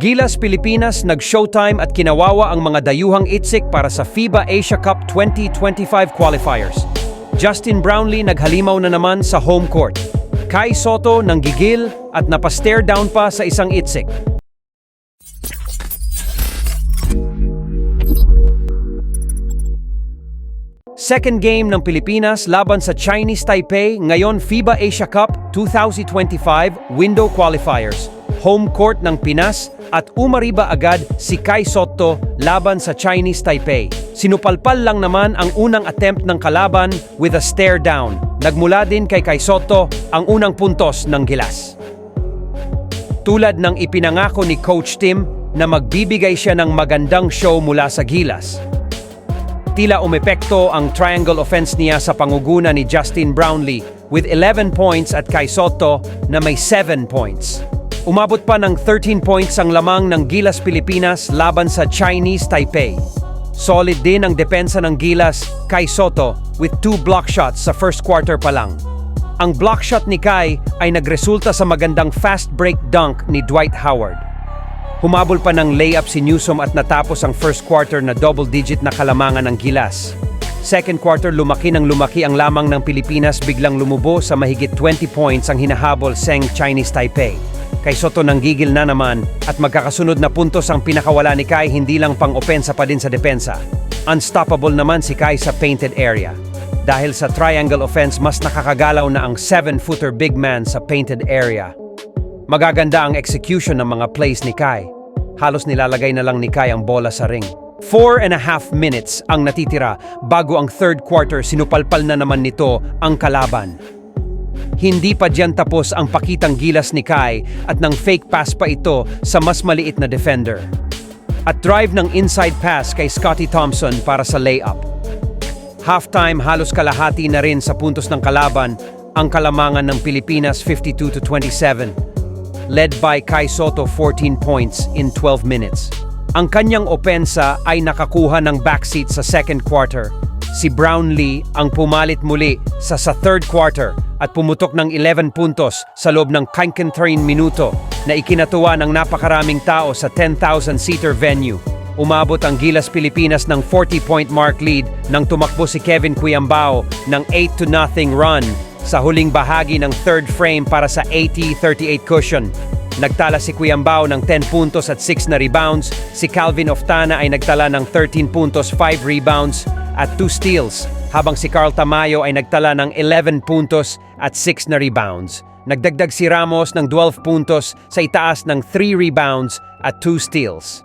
Gilas Pilipinas nag-showtime at kinawawa ang mga dayuhang itsik para sa FIBA Asia Cup 2025 qualifiers. Justin Brownlee naghalimaw na naman sa home court. Kai Soto nanggigil at napastare down pa sa isang itsik. Second game ng Pilipinas laban sa Chinese Taipei ngayon FIBA Asia Cup 2025 window qualifiers. Home court ng Pinas at umariba agad si Kai Soto laban sa Chinese Taipei. Sinupalpal lang naman ang unang attempt ng kalaban with a stare down. Nagmula din kay Kai Soto ang unang puntos ng gilas. Tulad ng ipinangako ni Coach Tim na magbibigay siya ng magandang show mula sa gilas. Tila umepekto ang triangle offense niya sa pangunguna ni Justin Brownlee with 11 points at kay Soto na may 7 points. Umabot pa ng 13 points ang lamang ng Gilas Pilipinas laban sa Chinese Taipei. Solid din ang depensa ng Gilas kay Soto with two block shots sa first quarter pa lang. Ang block shot ni Kai ay nagresulta sa magandang fast break dunk ni Dwight Howard. Humabol pa ng layup si Newsom at natapos ang first quarter na double-digit na kalamangan ng Gilas. Second quarter lumaki ng lumaki ang lamang ng Pilipinas biglang lumubo sa mahigit 20 points ang hinahabol Seng Chinese Taipei. Kay Soto nanggigil na naman at magkakasunod na puntos ang pinakawala ni Kai hindi lang pang-opensa pa din sa depensa. Unstoppable naman si Kai sa painted area. Dahil sa triangle offense mas nakakagalaw na ang 7-footer big man sa painted area. Magaganda ang execution ng mga plays ni Kai. Halos nilalagay na lang ni Kai ang bola sa ring. Four and a half minutes ang natitira bago ang third quarter sinupalpal na naman nito ang kalaban. Hindi pa diyan tapos ang pakitang gilas ni Kai at nang fake pass pa ito sa mas maliit na defender. At drive ng inside pass kay Scotty Thompson para sa layup. Halftime halos kalahati na rin sa puntos ng kalaban ang kalamangan ng Pilipinas 52 to 27 led by Kai Soto 14 points in 12 minutes. Ang kanyang opensa ay nakakuha ng backseat sa second quarter. Si Brownlee ang pumalit muli sa sa third quarter at pumutok ng 11 puntos sa loob ng 13 minuto na ikinatuwa ng napakaraming tao sa 10,000-seater venue. Umabot ang Gilas Pilipinas ng 40-point mark lead nang tumakbo si Kevin Cuyambao ng 8-0 run sa huling bahagi ng third frame para sa 80-38 cushion. Nagtala si Cuyambao ng 10 puntos at 6 na rebounds. Si Calvin Oftana ay nagtala ng 13 puntos, 5 rebounds at 2 steals. Habang si Carl Tamayo ay nagtala ng 11 puntos at 6 na rebounds. Nagdagdag si Ramos ng 12 puntos sa itaas ng 3 rebounds at 2 steals.